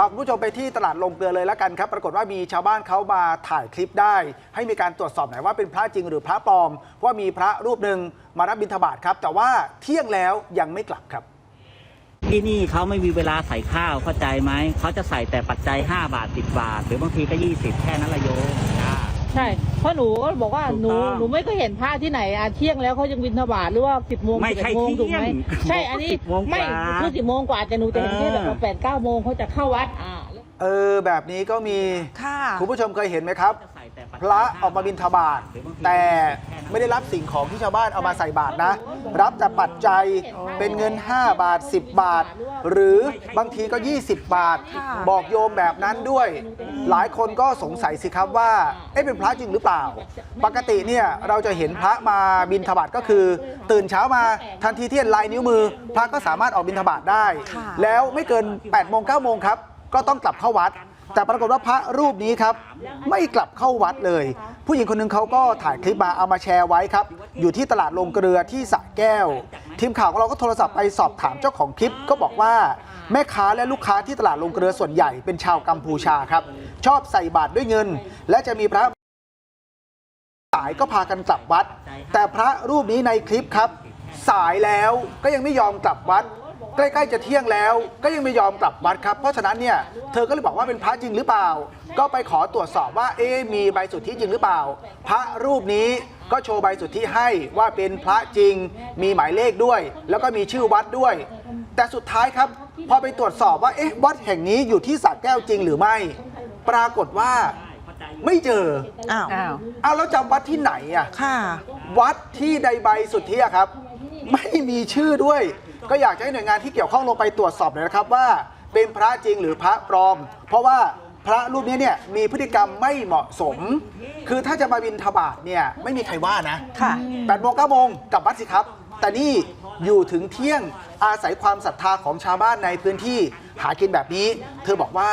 พาคุณผู้ชมไปที่ตลาดลงเกลือเลยแล้วกันครับ ปรากฏว่ามีชาวบ้านเขามาถ่ายคลิปได้ ให้มีการตรวจสอบหน่อยว่าเป็นพระจริงหรือพระปลอมเพราะว่ามีพระรูปหนึ่งมารับบิณฑบาตครับ แต่ว่าเที่ยงแล้วยังไม่กลับครับ ที่นี่เขาไม่มีเวลาใส่ข้าวเข้าใจไหม เขาจะใส่แต่ปัจจัย 5 บาท 10 บาท หรือบางทีก็ 20 แค่นั้นละโยมจ้า ใช่เพราะหนูก็บอกว่าถูกหนูต้องหนูไม่เคยเห็นพระที่ไหนอะเที่ยงแล้วเขายังบินทบาทหรือว่าสิบโมงไม่สิบใช่เอ็ดโมงถูกไหมเที่ยงใช่อันนี้10โมงกว่าไม่คือสิบโมงกว่าแต่หนูจะเห็นแค่แบบเออว่าแปดเก้าโมงเขาจะเข้าวัดอ่า เออแบบนี้ก็มีค่ะ คุณผู้ชมเคยเห็นไหมครับจะใส่แต่ปัจพจัยระออกมาบิณฑบาตแต่ไม่ได้รับสิ่งของที่ชาวบ้านเอามาใส่บาตรนะ รับแต่ปัจจัยเป็นเงิน 5 บาท 10 บาท หรือบางทีก็ 20 บาท ค่ะ บอกโยมแบบนั้นด้วย หลายคนก็สงสัยสิครับว่าเอ๊ะเป็นพระจริงหรือเปล่า ปกติเนี่ยเราจะเห็นพระมาบิณฑบาตก็คือ ตื่นเช้ามาทันทีที่เห็นลายนิ้วมือ พระก็สามารถออกบิณฑบาตได้ ค่ะ แล้วไม่เกิน8โมง9โมงครับ ก็ต้องกลับเข้าวัด แต่ปรากฏว่าพระรูปนี้ครับ ไม่กลับเข้าวัดเลย ผู้หญิงคนหนึ่งเขาก็ถ่ายคลิปมาเอามาแชร์ไว้ครับ อยู่ที่ตลาดลงเกลือที่สระแก้ว ทีมข่าวของเราก็โทรศัพท์ไปสอบถามเจ้าของคลิปก็บอกว่าแม่ค้าและลูกค้าที่ตลาดลงเกลือส่วนใหญ่เป็นชาวกัมพูชาครับ ชอบใส่บาตรด้วยเงิน และจะมีพระสายก็พากันกลับวัด แต่พระรูปนี้ในคลิปครับ สายแล้วก็ยังไม่ยอมกลับวัด ใกล้ๆจะเที่ยงแล้ว ก็ยังไม่ยอมกลับวัดครับ เพราะฉะนั้นเนี่ยเธอก็เลยบอกว่าเป็นพระจริงหรือเปล่า ก็ไปขอตรวจสอบว่าเอ๊ะมีใบสุทธิจริงหรือเปล่า พระรูปนี้ก็โชว์ใบสุทธิให้ว่าเป็นพระจริง มีหมายเลขด้วย แล้วก็มีชื่อวัดด้วย แต่สุดท้ายครับพอไปตรวจสอบว่าเอ๊ะวัดแห่งนี้อยู่ที่สระแก้วจริงหรือไม่ ปรากฏว่าไม่เจออ้าวเอาแล้วจำวัดที่ไหนอะ ค่ะ วัดที่ใดใบสุทธิอะครับ ไม่มีชื่อด้วย ก็อยากจะให้หน่วยงานที่เกี่ยวข้องลงไปตรวจสอบหน่อยนะครับว่า เป็นพระจริงหรือพระปลอม เพราะว่าพระรูปนี้เนี่ยมีพฤติกรรมไม่เหมาะสม คือถ้าจะมาบินทบาทเนี่ยไม่มีใครว่านะค่ะแปดโมงเก้าโมงกลับวัดสิครับ แต่นี่อยู่ถึงเที่ยงอาศัยความศรัทธาของชาวบ้านในพื้นที่หากินแบบนี้ เธอบอกว่า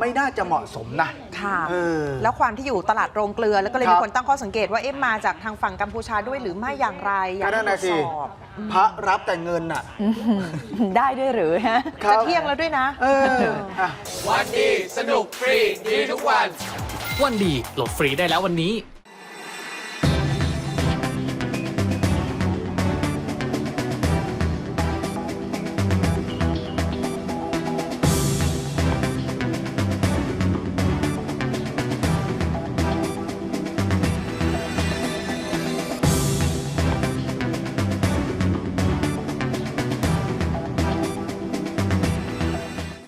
ไม่น่าจะเหมาะสมนะค่ะเออ แล้วความที่อยู่ตลาดโรงเกลือ แล้วก็เลยครัมีบคนตั้งข้อสังเกตว่าเอ๊ะมาจากทางฝั่งกัมพูชาด้วยหรือไม่อย่างไรอยาก็กให้นั่นตรนะวจสิสอบพระรับแต่เงินอะ ได้ด้วยหรือฮะครัจะบเที่ยงแล้วด้วยนะ เอออะ วันดี สนุกฟรี ดีทุกวัน วันดีโหลดฟรีได้แล้ววันนี้